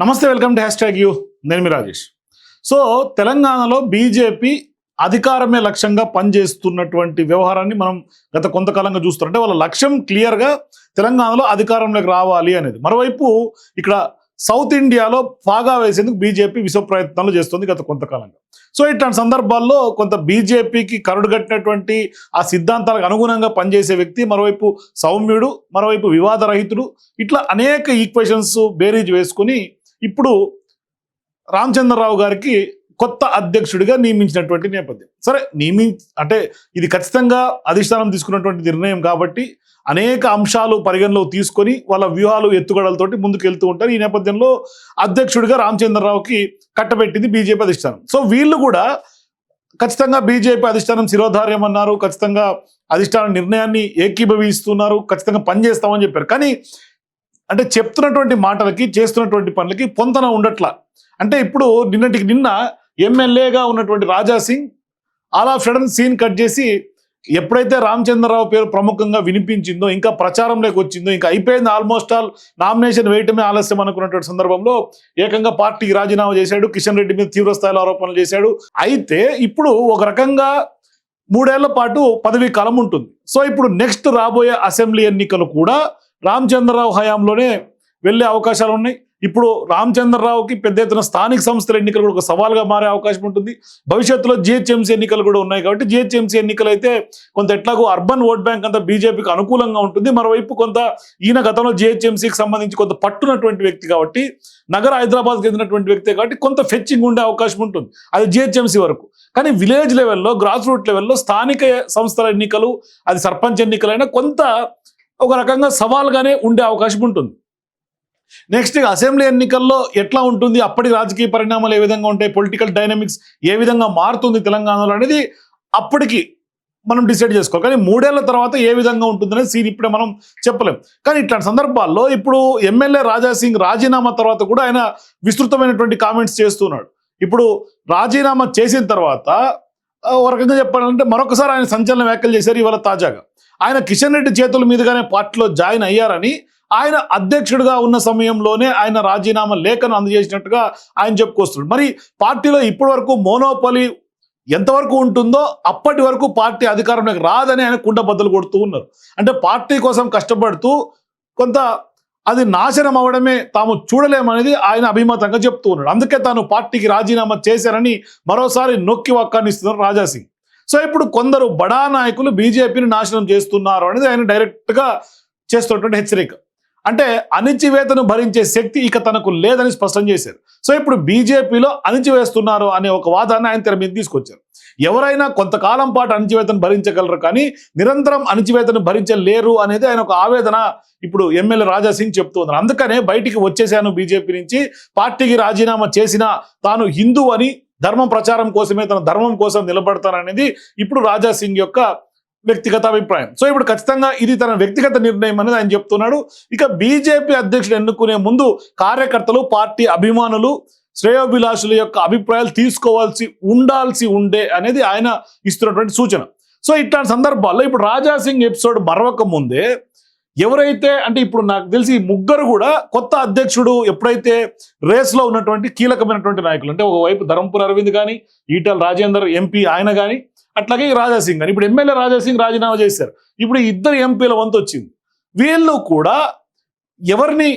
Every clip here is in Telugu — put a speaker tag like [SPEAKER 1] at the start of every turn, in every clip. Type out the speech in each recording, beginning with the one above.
[SPEAKER 1] నమస్తే welcome to hashtag U. నేను మీ రాజేష్. సో తెలంగాణలో బీజేపీ అధికారమే లక్ష్యంగా పనిచేస్తున్నటువంటి వ్యవహారాన్ని మనం గత కొంతకాలంగా చూస్తున్నాం అంటే వాళ్ళ లక్ష్యం క్లియర్గా తెలంగాణలో అధికారంలోకి రావాలి అనేది. మరోవైపు ఇక్కడ సౌత్ ఇండియాలో పాగా వేసేందుకు బీజేపీ విశ్వ ప్రయత్నాలు చేస్తుంది గత కొంతకాలంగా. సో ఇట్లాంటి సందర్భాల్లో కొంత బీజేపీకి కరుడుగట్టినటువంటి ఆ సిద్ధాంతాలకు అనుగుణంగా పనిచేసే వ్యక్తి మరోవైపు సౌమ్యుడు మరోవైపు వివాదరహితుడు ఇట్లా అనేక ఈక్వేషన్స్ బేరీజ్ వేసుకుని ఇప్పుడు రామచంద్రరావు గారికి కొత్త అధ్యక్షుడిగా నియమించినటువంటి నేపథ్యం. సరే నియమి అంటే ఇది ఖచ్చితంగా అధిష్టానం తీసుకున్నటువంటి నిర్ణయం కాబట్టి అనేక అంశాలు పరిగణలోకి తీసుకొని వాళ్ళ వ్యూహాలు ఎత్తుగడలతోటి ముందుకు వెళ్తూ ఉంటారు. ఈ నేపథ్యంలో అధ్యక్షుడిగా రామచంద్రరావుకి కట్టబెట్టింది బీజేపీ అధిష్టానం. సో వీళ్ళు కూడా ఖచ్చితంగా బీజేపీ అధిష్టానం శిరోధార్యం అన్నారు. ఖచ్చితంగా అధిష్టాన నిర్ణయాన్ని ఏకీభవిస్తున్నారు. ఖచ్చితంగా పనిచేస్తామని చెప్పారు. కానీ అంటే చెప్తున్నటువంటి మాటలకి చేస్తున్నటువంటి పనులకి పొంతన ఉండట్లా. అంటే ఇప్పుడు నిన్నటికి నిన్న ఎమ్మెల్యేగా ఉన్నటువంటి రాజా సింగ్ అలా సడన్ సీన్ కట్ చేసి ఎప్పుడైతే రామచంద్రరావు పేరు ప్రముఖంగా వినిపించిందో ఇంకా ప్రచారంలోకి వచ్చిందో ఇంకా అయిపోయింది ఆల్మోస్ట్ ఆల్ నామినేషన్ వేయటమే ఆలస్యం అనుకున్నటువంటి సందర్భంలో ఏకంగా పార్టీకి రాజీనామా చేశాడు కిషన్ రెడ్డి మీద తీవ్ర స్థాయిలో ఆరోపణలు చేశాడు. అయితే ఇప్పుడు ఒక రకంగా మూడేళ్ళ పాటు పదవీ కాలం ఉంటుంది సో ఇప్పుడు నెక్స్ట్ రాబోయే అసెంబ్లీ ఎన్నికలు కూడా రామచంద్రరావు హయాంలోనే వెళ్ళే అవకాశాలు ఉన్నాయి. ఇప్పుడు రామచంద్రరావుకి పెద్ద ఎత్తున స్థానిక సంస్థల ఎన్నికలు కూడా ఒక సవాల్గా మారే అవకాశం ఉంటుంది. భవిష్యత్తులో జిహెచ్ఎంసీ ఎన్నికలు కూడా ఉన్నాయి కాబట్టి జిహెచ్ఎంసీ ఎన్నికలు అయితే కొంత ఎట్లాగో అర్బన్ ఓట్ బ్యాంక్ అంతా బీజేపీకి అనుకూలంగా ఉంటుంది. మరోవైపు కొంత ఈయన గతంలో జిహెచ్ఎంసీకి సంబంధించి కొంత పట్టునటువంటి వ్యక్తి కాబట్టి నగర హైదరాబాద్కి చెందినటువంటి వ్యక్తి కాబట్టి కొంత ఫెచ్చింగ్ ఉండే అవకాశం ఉంటుంది. అది జిహెచ్ఎంసీ వరకు. కానీ విలేజ్ లెవెల్లో గ్రాస్ రూట్ లెవెల్లో స్థానిక సంస్థల ఎన్నికలు అది సర్పంచ్ ఎన్నికలైనా కొంత ఒక రకంగా సవాల్గానే ఉండే అవకాశం ఉంటుంది. నెక్స్ట్ అసెంబ్లీ ఎన్నికల్లో ఎట్లా ఉంటుంది? అప్పటి రాజకీయ పరిణామాలు ఏ విధంగా ఉంటాయి? పొలిటికల్ డైనమిక్స్ ఏ విధంగా మారుతుంది తెలంగాణలో అనేది అప్పటికి మనం డిసైడ్ చేసుకోవాలి. కానీ మూడేళ్ళ తర్వాత ఏ విధంగా ఉంటుందనే సీన్ ఇప్పుడే మనం చెప్పలేం. కానీ ఇట్లాంటి సందర్భాల్లో ఇప్పుడు ఎమ్మెల్యే రాజా సింగ్ రాజీనామా తర్వాత కూడా ఆయన విస్తృతమైనటువంటి కామెంట్స్ చేస్తున్నాడు. ఇప్పుడు రాజీనామా చేసిన తర్వాత ఆ, ఒక రకంగా చెప్పాలంటే మరొకసారి ఆయన సంచలన వ్యాఖ్యలు చేశారు ఇవాళ తాజాగా. ఆయన కిషన్ రెడ్డి చేతుల మీదుగానే పార్టీలో జాయిన్ అయ్యారని ఆయన అధ్యక్షుడిగా ఉన్న సమయంలోనే ఆయన రాజీనామా లేఖను అందజేసినట్టుగా ఆయన చెప్పుకొస్తున్నాడు. మరి పార్టీలో ఇప్పటి వరకు మోనోపలి ఎంతవరకు ఉంటుందో అప్పటి వరకు పార్టీ అధికారంలోకి రాదని ఆయన కుండబద్దలు కొడుతూ ఉన్నారు. అంటే పార్టీ కోసం కష్టపడుతూ కొంత అది నాశనం అవడమే తాము చూడలేమనేది ఆయన అభిమతంగా చెప్తూ ఉన్నాడు. అందుకే తాను పార్టీకి రాజీనామా చేశారని మరోసారి నొక్కి వక్కానిస్తున్నారు రాజాసింగ్. సో ఇప్పుడు కొందరు బడా నాయకులు బీజేపీని నాశనం చేస్తున్నారు అనేది ఆయన డైరెక్ట్గా చేస్తున్నటువంటి హెచ్చరిక. అంటే అణిచివేతను భరించే శక్తి ఇక తనకు లేదని స్పష్టం చేశారు. సో ఇప్పుడు బీజేపీలో అణిచివేస్తున్నారు అనే ఒక వాదాన్ని ఆయన తెర మీద తీసుకొచ్చారు. ఎవరైనా కొంతకాలం పాటు అణిచివేతను భరించగలరు కానీ నిరంతరం అణిచివేతను భరించలేరు అనేది ఆయన ఒక ఆవేదన ఇప్పుడు ఎమ్మెల్యే రాజా సింగ్ చెప్తూ ఉన్నారు. అందుకనే బయటికి వచ్చేసాను బీజేపీ నుంచి పార్టీకి రాజీనామా చేసిన తాను హిందూ అని ధర్మం ప్రచారం కోసమే తన ధర్మం కోసం నిలబడతాననేది ఇప్పుడు రాజా సింగ్ యొక్క వ్యక్తిగత అభిప్రాయం. సో ఇప్పుడు ఖచ్చితంగా ఇది తన వ్యక్తిగత నిర్ణయం అనేది ఆయన చెప్తున్నాడు. ఇక బీజేపీ అధ్యక్షుడు ఎన్నుకునే ముందు కార్యకర్తలు పార్టీ అభిమానులు శ్రేయోభిలాషుల యొక్క అభిప్రాయాలు తీసుకోవాల్సి ఉండాల్సి ఉండే అనేది ఆయన ఇస్తున్నటువంటి సూచన. సో ఇట్లాంటి సందర్భాల్లో ఇప్పుడు రాజా సింగ్ ఎపిసోడ్ మరవక ముందే ఎవరైతే అంటే ఇప్పుడు నాకు తెలిసి ముగ్గురు కూడా కొత్త అధ్యక్షుడు ఎప్పుడైతే రేస్లో ఉన్నటువంటి కీలకమైనటువంటి నాయకులు అంటే ఒకవైపు ధర్మపుర అరవింద్ కానీ ఈటల రాజేందర్ ఎంపీ ఆయన కానీ అట్లాగే రాజాసింగ్ రాజా సింగ్ ఇప్పుడు ఎమ్మెల్యే రాజా సింగ్ రాజీనామా చేశారు. ఇప్పుడు ఇద్దరు ఎంపీల వంతు వచ్చింది. వీళ్ళు కూడా ఎవరిని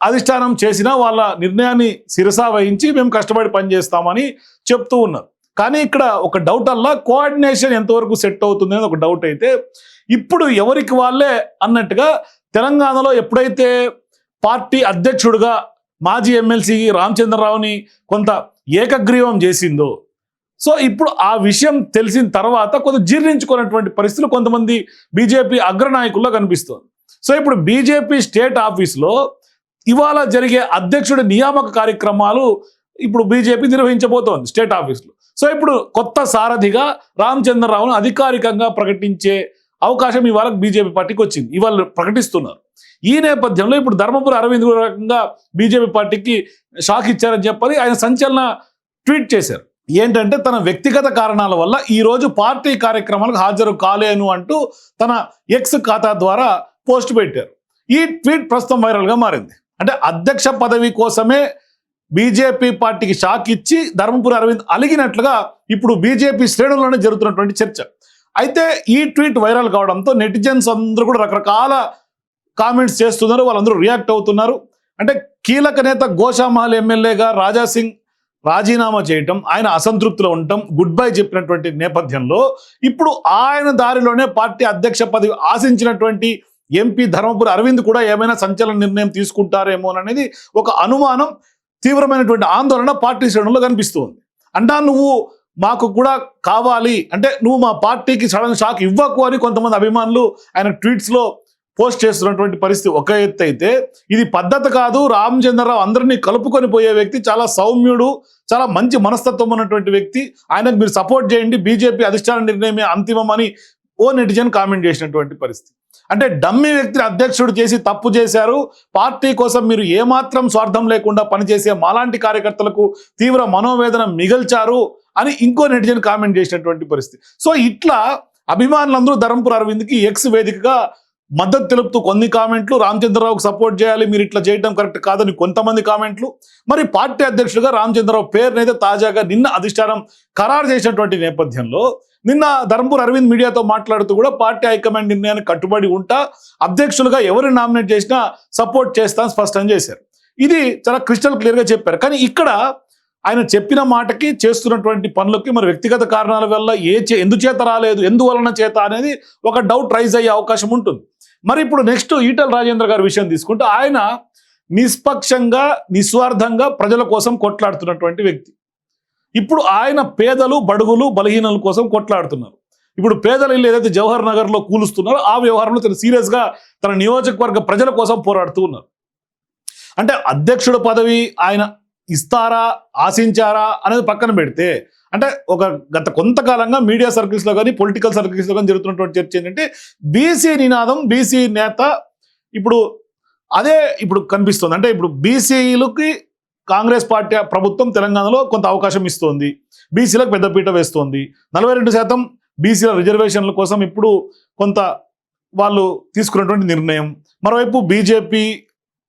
[SPEAKER 1] అధిష్టానం చేసినా వాళ్ళ నిర్ణయాన్ని శిరసా వహించి మేము కష్టపడి పనిచేస్తామని చెప్తూ ఉన్నారు. కానీ ఇక్కడ ఒక డౌట్ అల్లా కోఆర్డినేషన్ ఎంతవరకు సెట్ అవుతుంది అనేది ఒక డౌట్ అయితే ఇప్పుడు ఎవరికి వాళ్ళే అన్నట్టుగా తెలంగాణలో ఎప్పుడైతే పార్టీ అధ్యక్షుడుగా మాజీ ఎమ్మెల్సీ రామచంద్రరావుని కొంత ఏకగ్రీవం చేసిందో సో ఇప్పుడు ఆ విషయం తెలిసిన తర్వాత కొంత జీర్ణించుకున్నటువంటి పరిస్థితులు కొంతమంది బీజేపీ అగ్రనాయకుల్లో కనిపిస్తోంది. సో ఇప్పుడు బీజేపీ స్టేట్ ఆఫీస్లో ఇవాళ జరిగే అధ్యక్షుడి నియామక కార్యక్రమాలు ఇప్పుడు బీజేపీ నిర్వహించబోతోంది స్టేట్ ఆఫీస్లో. సో ఇప్పుడు కొత్త సారథిగా రామచంద్రరావును అధికారికంగా ప్రకటించే అవకాశం ఇవాళ బీజేపీ పార్టీకి వచ్చింది. ఇవాళ ప్రకటిస్తున్నారు. ఈ నేపథ్యంలో ఇప్పుడు ధర్మపురి అరవింద్ రకంగా బీజేపీ పార్టీకి షాక్ ఇచ్చారని చెప్పని ఆయన సంచలన ట్వీట్ చేశారు. ఏంటంటే తన వ్యక్తిగత కారణాల వల్ల ఈరోజు పార్టీ కార్యక్రమాలకు హాజరు కాలేను అంటూ తన ఎక్స్ ఖాతా ద్వారా పోస్ట్ పెట్టారు. ఈ ట్వీట్ ప్రస్తుతం వైరల్గా మారింది. అంటే అధ్యక్ష పదవి కోసమే బీజేపీ పార్టీకి షాక్ ఇచ్చి ధర్మపురి అరవింద్ అలిగినట్లుగా ఇప్పుడు బీజేపీ శ్రేణుల్లోనే జరుగుతున్నటువంటి చర్చ. అయితే ఈ ట్వీట్ వైరల్ కావడంతో నెటిజన్స్ అందరూ కూడా రకరకాల కామెంట్స్ చేస్తున్నారు వాళ్ళందరూ రియాక్ట్ అవుతున్నారు. అంటే కీలక నేత గోషామహల్ ఎమ్మెల్యేగా రాజాసింగ్ రాజీనామా చేయటం ఆయన అసంతృప్తిలో ఉండటం గుడ్ బై చెప్పినటువంటి నేపథ్యంలో ఇప్పుడు ఆయన దారిలోనే పార్టీ అధ్యక్ష పదవి ఆశించినటువంటి ఎంపీ ధర్మపురి అరవింద్ కూడా ఏమైనా సంచలన నిర్ణయం తీసుకుంటారేమో అనేది ఒక అనుమానం తీవ్రమైనటువంటి ఆందోళన పార్టీ శ్రేణుల్లో కనిపిస్తుంది అంటా నువ్వు మాకు కూడా కావాలి. అంటే నువ్వు మా పార్టీకి సడన్ షాక్ ఇవ్వకు అని కొంతమంది అభిమానులు ఆయన ట్వీట్స్లో పోస్ట్ చేస్తున్నటువంటి పరిస్థితి ఒక ఎత్తు అయితే ఇది పద్ధతి కాదు. రామచంద్రరావు అందరినీ కలుపుకొని పోయే వ్యక్తి చాలా సౌమ్యుడు చాలా మంచి మనస్తత్వం ఉన్నటువంటి వ్యక్తి. ఆయనకు మీరు సపోర్ట్ చేయండి. బీజేపీ అధిష్టాన నిర్ణయమే అంతిమం అని ఓ నెటిజన్ కామెంట్ చేసినటువంటి పరిస్థితి. అంటే డమ్మి వ్యక్తిని అధ్యక్షుడు చేసి తప్పు చేశారు. పార్టీ కోసం మీరు ఏమాత్రం స్వార్థం లేకుండా పనిచేసే మాలాంటి కార్యకర్తలకు తీవ్ర మనోవేదన మిగల్చారు అని ఇంకో నెటిజన్ కామెంట్ చేసినటువంటి పరిస్థితి. సో ఇట్లా అభిమానులందరూ ధర్మపుర అరవింద్కి ఎక్స్ వేదికగా మద్దతు తెలుపుతూ కొన్ని కామెంట్లు రామచంద్రరావుకు సపోర్ట్ చేయాలి మీరు ఇట్లా చేయడం కరెక్ట్ కాదని కొంతమంది కామెంట్లు. మరి పార్టీ అధ్యక్షుడిగా రామచంద్రరావు పేరునైతే తాజాగా నిన్న అధిష్టానం ఖరారు చేసినటువంటి నేపథ్యంలో నిన్న ధర్మపూర్ అరవింద్ మీడియాతో మాట్లాడుతూ కూడా పార్టీ హైకమాండ్ నిర్ణయానికి కట్టుబడి ఉంటా అధ్యక్షులుగా ఎవరు నామినేట్ చేసినా సపోర్ట్ చేస్తా స్పష్టం చేశారు. ఇది చాలా క్రిస్టల్ క్లియర్గా చెప్పారు. కానీ ఇక్కడ ఆయన చెప్పిన మాటకి చేస్తున్నటువంటి పనులకి మరి వ్యక్తిగత కారణాల వల్ల ఏ చే ఎందుచేత రాలేదు ఎందువలన చేత అనేది ఒక డౌట్ రైజ్ అయ్యే అవకాశం ఉంటుంది. మరి ఇప్పుడు నెక్స్ట్ ఈటల రాజేంద్ర గారి విషయం తీసుకుంటే ఆయన నిష్పక్షంగా నిస్వార్థంగా ప్రజల కోసం కొట్లాడుతున్నటువంటి వ్యక్తి. ఇప్పుడు ఆయన పేదలు బడుగులు బలహీనల కోసం కొట్లాడుతున్నారు. ఇప్పుడు పేదల ఇల్లు ఏదైతే జవహర్ నగర్లో కూలుస్తున్నారో ఆ వ్యవహారంలో తను సీరియస్గా తన నియోజకవర్గ ప్రజల కోసం పోరాడుతూ ఉన్నారు. అంటే అధ్యక్షుడు పదవి ఆయన ఇస్తారా ఆశించారా అనేది పక్కన పెడితే అంటే ఒక గత కొంతకాలంగా మీడియా సర్కిల్స్లో కానీ పొలిటికల్ సర్కిల్స్లో కానీ జరుగుతున్నటువంటి చర్చ ఏంటంటే బీసీ నినాదం బీసీ నేత ఇప్పుడు అదే ఇప్పుడు కనిపిస్తుంది. అంటే ఇప్పుడు బీసీలకి కాంగ్రెస్ పార్టీ ప్రభుత్వం తెలంగాణలో కొంత అవకాశం ఇస్తోంది. బీసీలకు పెద్దపీట వేస్తోంది. నలభై రెండు శాతం బీసీల రిజర్వేషన్ల కోసం ఇప్పుడు కొంత వాళ్ళు తీసుకున్నటువంటి నిర్ణయం. మరోవైపు బీజేపీ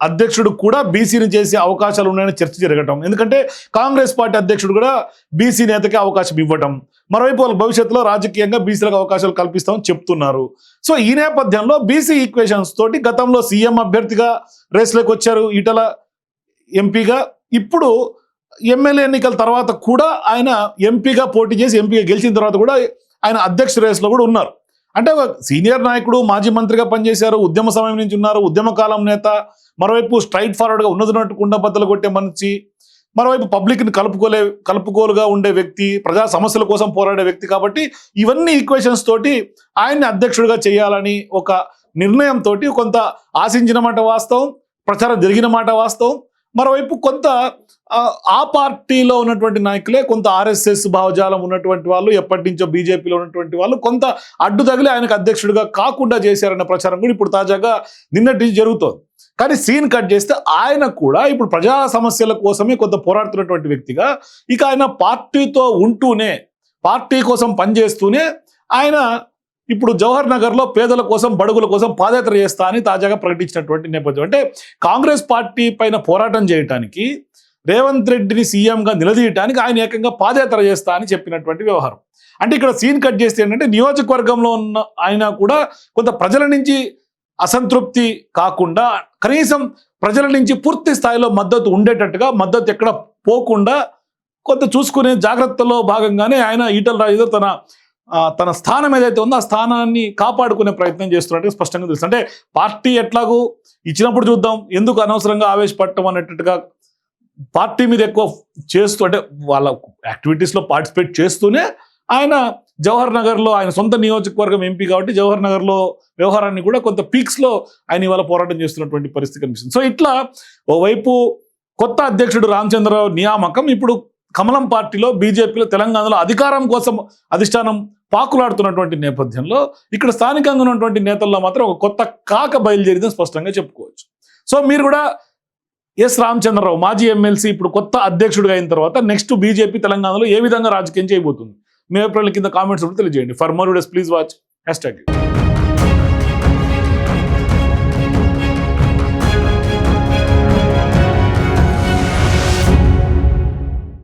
[SPEAKER 1] అధ్యక్షుడు కూడా బీసీని చేసే అవకాశాలు ఉన్నాయని చర్చ జరగటం. ఎందుకంటే కాంగ్రెస్ పార్టీ అధ్యక్షుడు కూడా బీసీ నేతకి అవకాశం ఇవ్వటం. మరోవైపు వాళ్ళ భవిష్యత్తులో రాజకీయంగా బీసీలకు అవకాశాలు కల్పిస్తామని చెప్తున్నారు. సో ఈ నేపథ్యంలో బీసీ ఈక్వేషన్స్ తోటి గతంలో సీఎం అభ్యర్థిగా రేస్లోకి వచ్చారు. ఈటల ఎంపీగా ఇప్పుడు ఎమ్మెల్యే ఎన్నికల తర్వాత కూడా ఆయన ఎంపీగా పోటీ చేసి ఎంపీగా గెలిచిన తర్వాత కూడా ఆయన అధ్యక్ష రేస్లో కూడా ఉన్నారు. అంటే ఒక సీనియర్ నాయకుడు మాజీ మంత్రిగా పనిచేశారు ఉద్యమ సమయం నుంచి ఉన్నారు ఉద్యమ కాలం నేత మరోవైపు స్ట్రైట్ ఫార్వర్డ్గా ఉన్నదిన్నట్టు కుండబద్దలు కొట్టే మనిషి మరోవైపు పబ్లిక్ని కలుపుకోలే కలుపుకోలుగా ఉండే వ్యక్తి ప్రజా సమస్యల కోసం పోరాడే వ్యక్తి కాబట్టి ఇవన్నీ ఈక్వేషన్స్ తోటి ఆయన్ని అధ్యక్షుడిగా చేయాలని ఒక నిర్ణయంతో కొంత ఆశించిన మాట వాస్తవం ప్రచారం జరిగిన మాట వాస్తవం మరోవైపు కొంత ఆ, పార్టీలో ఉన్నటువంటి నాయకులే కొంత ఆర్ఎస్ఎస్ భావజాలం ఉన్నటువంటి వాళ్ళు ఎప్పటి నుంచో బీజేపీలో ఉన్నటువంటి వాళ్ళు కొంత అడ్డు తగిలి ఆయనకు అధ్యక్షుడిగా కాకుండా చేశారన్న ప్రచారం కూడా ఇప్పుడు తాజాగా నిన్నటి జరుగుతోంది. కానీ సీన్ కట్ చేస్తే ఆయన కూడా ఇప్పుడు ప్రజా సమస్యల కోసమే కొంత పోరాడుతున్నటువంటి వ్యక్తిగా ఇక ఆయన పార్టీతో ఉంటూనే పార్టీ కోసం పనిచేస్తూనే ఆయన ఇప్పుడు జవహర్ నగర్లో పేదల కోసం బడుగుల కోసం పాదయాత్ర చేస్తా అని తాజాగా ప్రకటించినటువంటి నేపథ్యం. అంటే కాంగ్రెస్ పార్టీ పైన పోరాటం చేయటానికి రేవంత్ రెడ్డిని సీఎంగా నిలదీయటానికి ఆయన ఏకంగా పాదయాత్ర చేస్తా అని చెప్పినటువంటి వ్యవహారం. అంటే ఇక్కడ సీన్ కట్ చేస్తే ఏంటంటే నియోజకవర్గంలో ఉన్న ఆయన కూడా కొంత ప్రజల నుంచి అసంతృప్తి కాకుండా కనీసం ప్రజల నుంచి పూర్తి స్థాయిలో మద్దతు ఉండేటట్టుగా మద్దతు ఎక్కడ పోకుండా కొంత చూసుకునే జాగ్రత్తలో భాగంగానే ఆయన ఈటల రాజేందర్ తన తన స్థానం ఏదైతే ఉందో ఆ స్థానాన్ని కాపాడుకునే ప్రయత్నం చేస్తున్నట్టుగా స్పష్టంగా తెలుసు. అంటే పార్టీ ఎట్లాగూ ఇచ్చినప్పుడు చూద్దాం ఎందుకు అనవసరంగా ఆవేశపడటం అనేటట్టుగా పార్టీ మీద ఎక్కువ చేస్తూ అంటే వాళ్ళ యాక్టివిటీస్లో పార్టిసిపేట్ చేస్తూనే ఆయన జవహర్ నగర్లో ఆయన సొంత నియోజకవర్గం ఎంపీ కాబట్టి జవహర్ నగర్లో వ్యవహారాన్ని కూడా కొంత పీక్స్లో ఆయన ఇవాళ పోరాటం చేస్తున్నటువంటి పరిస్థితి కనిపిస్తుంది. సో ఇట్లా ఓవైపు కొత్త అధ్యక్షుడు రామచంద్రరావు నియామకం ఇప్పుడు కమలం పార్టీలో బీజేపీలో తెలంగాణలో అధికారం కోసం అధిష్టానం పాకులాడుతున్నటువంటి నేపథ్యంలో ఇక్కడ స్థానికంగా ఉన్నటువంటి నేతల్లో మాత్రం ఒక కొత్త కాక బయలుదేరిందని స్పష్టంగా చెప్పుకోవచ్చు. సో మీరు కూడా ఎస్ రామచంద్రరావు మాజీ ఎమ్మెల్సీ ఇప్పుడు కొత్త అధ్యక్షుడిగా అయిన తర్వాత నెక్స్ట్ బీజేపీ తెలంగాణలో ఏ విధంగా రాజకీయం చేయబోతుంది? మీ అభిప్రాయాల కింద కామెంట్స్ కూడా తెలియజేయండి. For more videos please watch. Hashtag